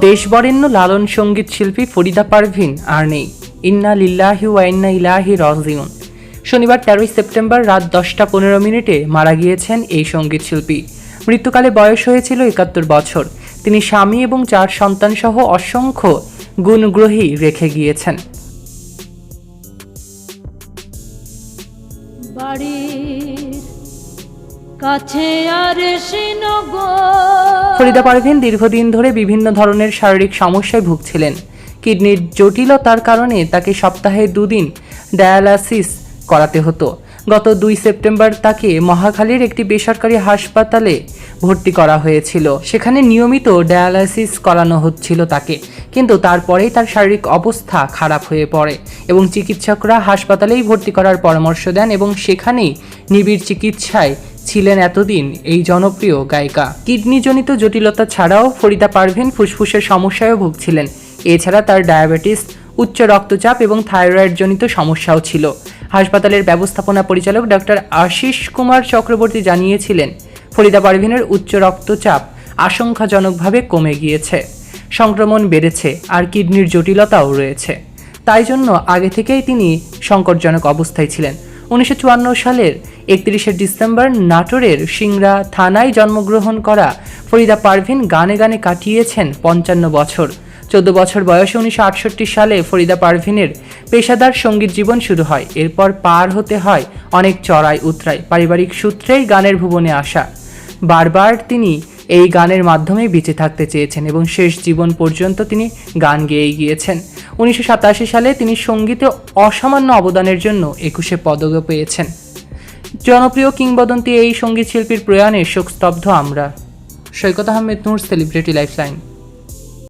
দেশবরেণ্য লালন সংগীত শিল্পী ফরিদা পারভিন আর নেই। ইন্না লিল্লাহি ওয়াইন্না ইলাহি রজিউন। শনিবার তেরোই সেপ্টেম্বর রাত দশটা পনেরো মিনিটে মারা গিয়েছেন এই সংগীত শিল্পী। মৃত্যুকালে বয়স হয়েছিল একাত্তর বছর। তিনি স্বামী এবং চার সন্তান সহ অসংখ্য গুণগ্রহী রেখে গিয়েছেন। বাড়ি ফরিদা পারভিন দীর্ঘদিন ধরে বিভিন্ন ধরনের শারীরিক সমস্যায় ভুগছিলেন। কিডনির জটিলতার কারণে তাকে সপ্তাহে দুদিন ডায়ালাসিস করাতে হতো। গত দুই সেপ্টেম্বর তাকে মহাখালীর একটি বেসরকারি হাসপাতালে ভর্তি করা হয়েছিল। সেখানে নিয়মিত ডায়ালাইসিস করানো হচ্ছিল তাকে। কিন্তু তারপরেই তার শারীরিক অবস্থা খারাপ হয়ে পড়ে এবং চিকিৎসকরা হাসপাতালেই ভর্তি করার পরামর্শ দেন এবং সেখানেই নিবিড় চিকিৎসায় ছিলেন এতদিন এই জনপ্রিয় গায়িকা। কিডনিজনিত জটিলতা ছাড়াও ফরিদা পারভিন ফুসফুসের সমস্যায়ও ভুগছিলেন। এছাড়া তার ডায়াবেটিস, উচ্চ রক্তচাপ এবং থাইরয়েড জনিত সমস্যাও ছিল। হাসপাতালের ব্যবস্থাপনা পরিচালক ডক্টর আশিস কুমার চক্রবর্তী জানিয়েছিলেন, ফরিদা পারভিনের উচ্চ রক্তচাপ আশঙ্কাজনকভাবে কমে গিয়েছে। সংক্রমণ বেড়েছে আর কিডনির জটিলতাও রয়েছে। তাই জন্য আগে থেকেই তিনি সংকটজনক অবস্থায় ছিলেন। উনিশশো চুয়ান্ন সালের একত্রিশে ডিসেম্বর নাটোরের সিংড়া থানায় জন্মগ্রহণ করা ফরিদা পারভিন গানে গানে কাটিয়েছেন পঞ্চান্ন বছর। চোদ্দ বছর বয়সে উনিশশো আটষট্টি সালে ফরিদা পারভিনের পেশাদার সংগীত জীবন শুরু হয়। এরপর পার হতে হয় অনেক চড়াই উতরাই, পারিবারিক সূত্রেই গানের ভুবনে আসা। বারবার তিনি এই গানের মাধ্যমে বেঁচে থাকতে চেয়েছেন এবং শেষ জীবন পর্যন্ত তিনি গান গেয়ে গিয়েছেন। উনিশশো সাতাশি সালে তিনি সঙ্গীতে অসামান্য অবদানের জন্য একুশে পদকও পেয়েছেন। জনপ্রিয় কিংবদন্তি এই সংগীত শিল্পীর প্রয়াণে শোকস্তব্ধ আমরা। Saikat Ahmed Noor celebrity life lifeline